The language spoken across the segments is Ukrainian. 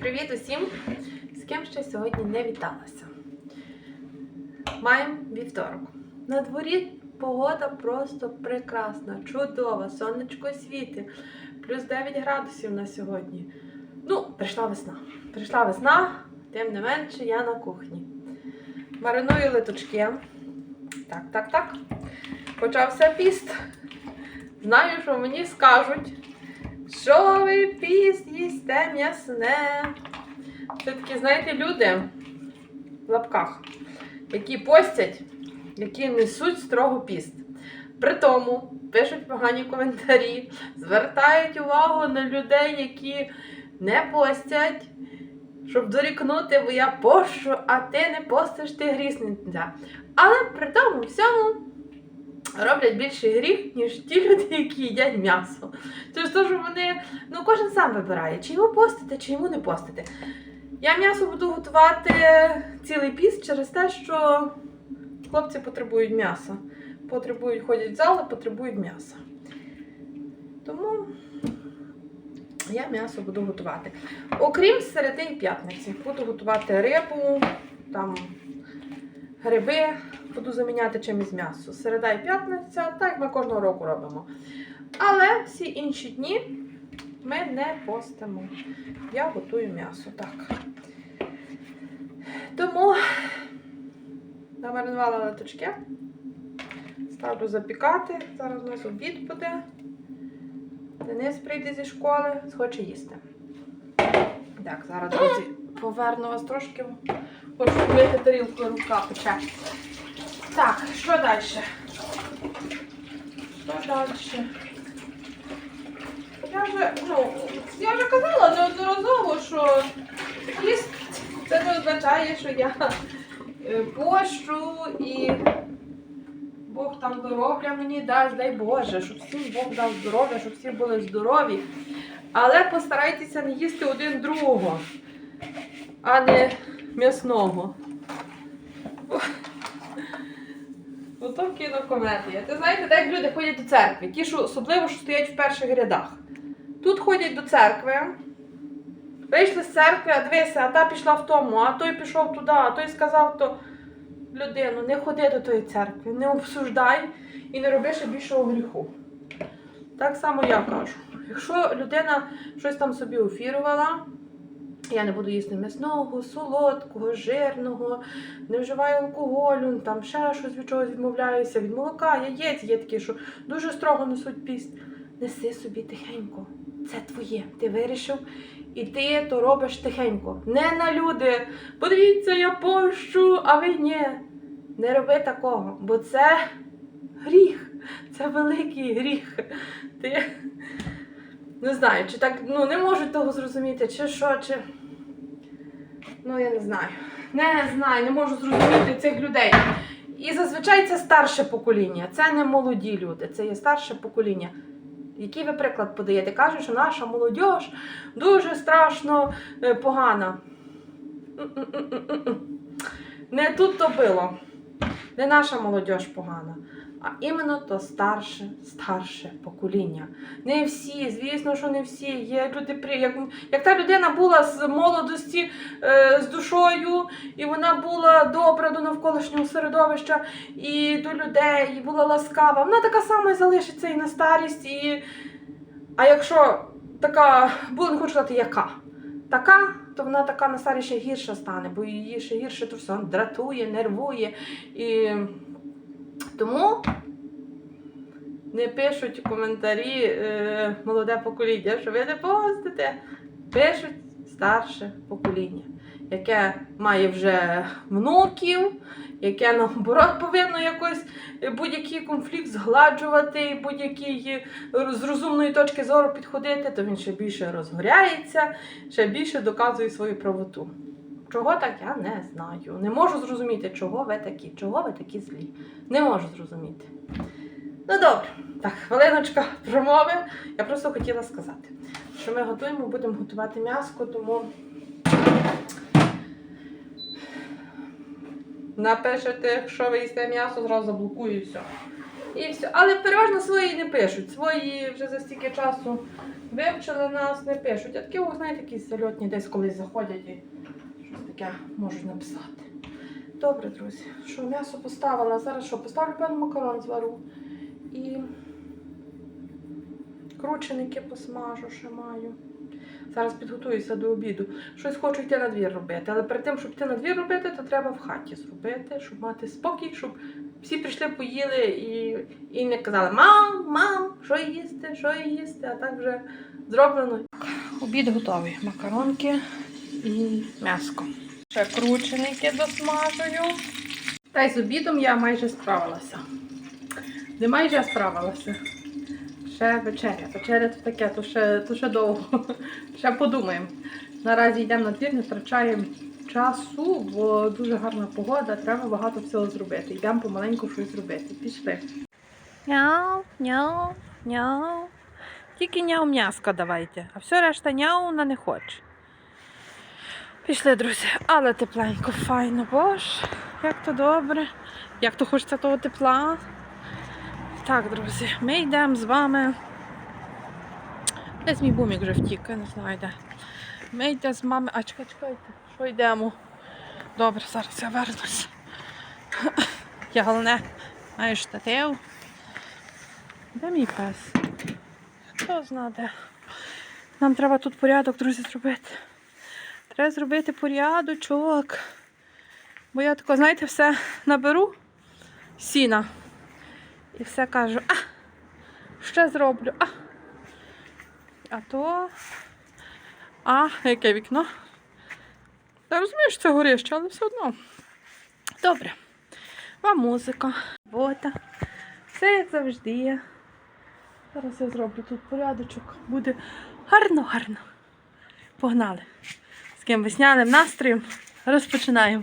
Привіт-привіт усім! З ким ще сьогодні не віталася. Маємо вівторок. На дворі погода просто прекрасна, чудова, сонечко світить, плюс 9 градусів на сьогодні. Ну, прийшла весна. Прийшла весна, тим не менше я на кухні. Мариную литочки. Так, так, так. Почався піст. Знаю, що мені скажуть. Що ви їсте м'ясне? Це такі, знаєте, люди в лапках, які постять, які несуть строго піст. При тому пишуть погані коментарі, звертають увагу на людей, які не постять, щоб дорікнути, бо я пощу, а ти не постиш, ти грісниця. Але при тому всьому роблять більший гріх, ніж ті люди, які їдять м'ясо. Через те, що вони, ну кожен сам вибирає, чи йому постити, чи йому не постити. Я м'ясо буду готувати цілий піст через те, що хлопці потребують м'яса. Потребують, ходять в зали, потребують м'яса. Тому я м'ясо буду готувати. Окрім середи п'ятниці, буду готувати рибу, там гриби, буду заміняти чимось м'ясо. Середа і п'ятниця, так ми кожного року робимо. Але всі інші дні ми не постимо. Я готую м'ясо, так. Тому намаринувала леточки. Ставлю запікати. Зараз у нас обід буде. Денис прийде зі школи, схоче їсти. Так, зараз, друзі, поверну вас трошки. Хочу тарілку рука пече. Так, що далі? Що далі? Я вже, ну, я вже казала неодноразово, що їсть це не означає, що я е, пощу і Бог там здоров'я мені дасть, дай Боже, щоб всім Бог дав здоров'я, щоб всі були здорові. Але постарайтеся не їсти один другого, а не м'ясного. Ото кінокомедія. Ти знаєте, так люди ходять до церкви, ті, що особливо що стоять в перших рядах. Тут ходять до церкви. Вийшли з церкви, а дивися, а та пішла в тому, а той пішов туди, а той сказав то людину, не ходи до тої церкви, не обсуждай і не роби ще більшого гріху. Так само я кажу. Якщо людина щось там собі офірувала, я не буду їсти м'ясного, солодкого, жирного, не вживаю алкоголю, там ще щось від чогось відмовляюся, від молока, яєць є такі, що дуже строго несуть піст. Неси собі тихенько. Це твоє. Ти вирішив, і ти то робиш тихенько. Не на люди. Подивіться, я пощу, а ви ні. Не роби такого, бо це гріх. Це великий гріх. Ти не знаю, чи так ну, не можуть того зрозуміти, чи що, чи. Ну, я не знаю. Не знаю, не можу зрозуміти цих людей. І зазвичай це старше покоління, це не молоді люди, це є старше покоління. Який ви приклад подаєте? Кажуть, що наша молодь дуже страшно е, погана. Не тут то було. Не наша молодь погана, а іменно то старше, старше покоління. Не всі, звісно, що не всі. Є люди як, як та людина була з молодості, е, з душою, і вона була добра до навколишнього середовища і до людей, і була ласкава. Вона така сама і залишиться і на старість. І... А якщо така, була не хочу сказати, яка. Така, то вона така на старі ще гірша стане, бо її ще гірше то все дратує, нервує. І тому не пишуть коментарі е, молоде покоління, що ви не постите. Пишуть старше покоління, яке має вже внуків, яке наоборот повинно якось будь-який конфлікт згладжувати, будь-який з розумної точки зору підходити, то він ще більше розгоряється, ще більше доказує свою правоту. Чого так, я не знаю. Не можу зрозуміти, чого ви такі, чого ви такі злі. Не можу зрозуміти. Ну добре, так, хвилиночка промови. Я просто хотіла сказати, що ми готуємо, будемо готувати м'яско, тому напишете, що ви їсте м'ясо, зразу заблокую і все. І все. Але переважно свої не пишуть. Свої вже за стільки часу вивчили нас, не пишуть. А такі, знаєте, якісь зальотні десь колись заходять і таке можуть написати. Добре, друзі. Що, м'ясо поставила. Зараз що, поставлю певно макарон звару. І крученики посмажу, ще маю. Зараз підготуюся до обіду. Щось хочу йти на двір робити. Але перед тим, щоб йти на двір робити, то треба в хаті зробити, щоб мати спокій, щоб всі прийшли, поїли і, і не казали Мам, мам, що їсти, що їсти, а так вже зроблено. Обід готовий. Макаронки і м'яско. Ще крученики досмажую. Та й з обідом я майже справилася. Не майже а справилася. Ще вечеря. Вечеря то таке, то ще, то ще довго. Ще подумаємо. Наразі йдемо на двір, не втрачаємо часу, бо дуже гарна погода, треба багато всього зробити. Йдемо помаленьку щось зробити. Пішли. Няу, няу, няу. Тільки няу м'яска давайте, а все решта няу вона не хоче. Пішли, друзі, але тепленько, файно, боже, як то добре, як то хочеться того тепла. Так, друзі, ми йдемо з вами. Десь мій бумік вже втік, я не знаю де. Ми йдемо з мами. А чекай, чекайте, що йдемо? Добре, зараз я вернусь. Я головне, маю штатив. Де мій пес? Хто знає де? Нам треба тут порядок, друзі, зробити. Треба зробити порядочок. Бо я тако, знаєте, все наберу сіна. І все кажу, а, ще зроблю, а. А то. А, яке вікно? Та розумію, що це горище, але все одно. Добре. Вам музика, робота. Все як завжди. Зараз я зроблю тут порядочок. Буде гарно-гарно. Погнали. З ким весняним настроєм розпочинаємо.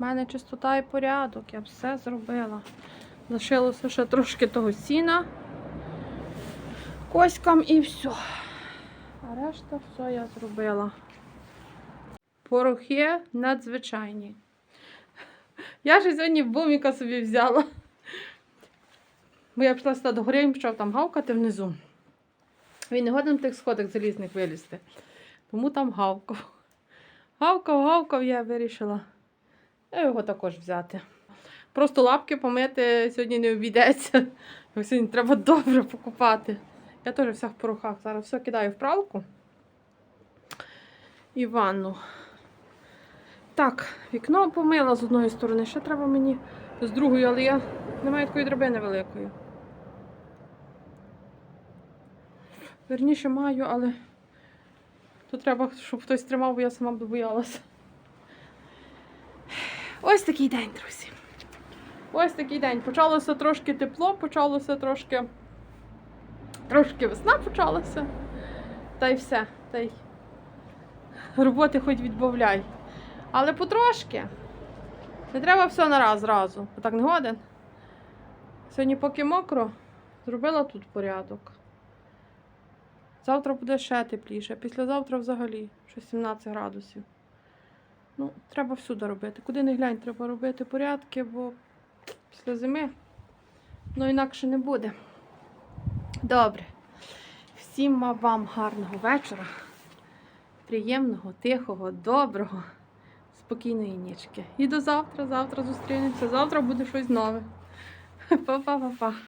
В мене чистота і порядок, я все зробила. Лишилося ще трошки того сіна. Коськам і все. А решта все я зробила. Порохи надзвичайні. Я ж сьогодні боміка собі взяла. Бо я пішла сюди до гори, він почав там гавкати внизу. Він не годен тих сходах залізних вилізти. Тому там гавкав. Гавкав, гавкав, я вирішила його також взяти. Просто лапки помити сьогодні не обійдеться. Сьогодні треба добре покупати. Я теж вся в порохах. Зараз все кидаю в пралку і ванну. Так, вікно помила з одної сторони. Ще треба мені з другої, але я не маю такої драбини великої. Верніше маю, але тут треба, щоб хтось тримав, бо я сама б боялася. Ось такий день, друзі. Ось такий день. Почалося трошки тепло, почалося трошки. Трошки весна почалася. Та й все. Та й роботи хоч відбавляй. Але потрошки. Не треба все нараз зразу. Так не годен. Сьогодні, поки мокро, зробила тут порядок. Завтра буде ще тепліше, післязавтра взагалі, що 17 градусів. Ну, треба всюди робити. Куди не глянь, треба робити порядки, бо після зими ну інакше не буде. Добре. Всім вам гарного вечора. Приємного, тихого, доброго, спокійної нічки. І до завтра. Завтра зустрінемося. Завтра буде щось нове. Па-па-па-па.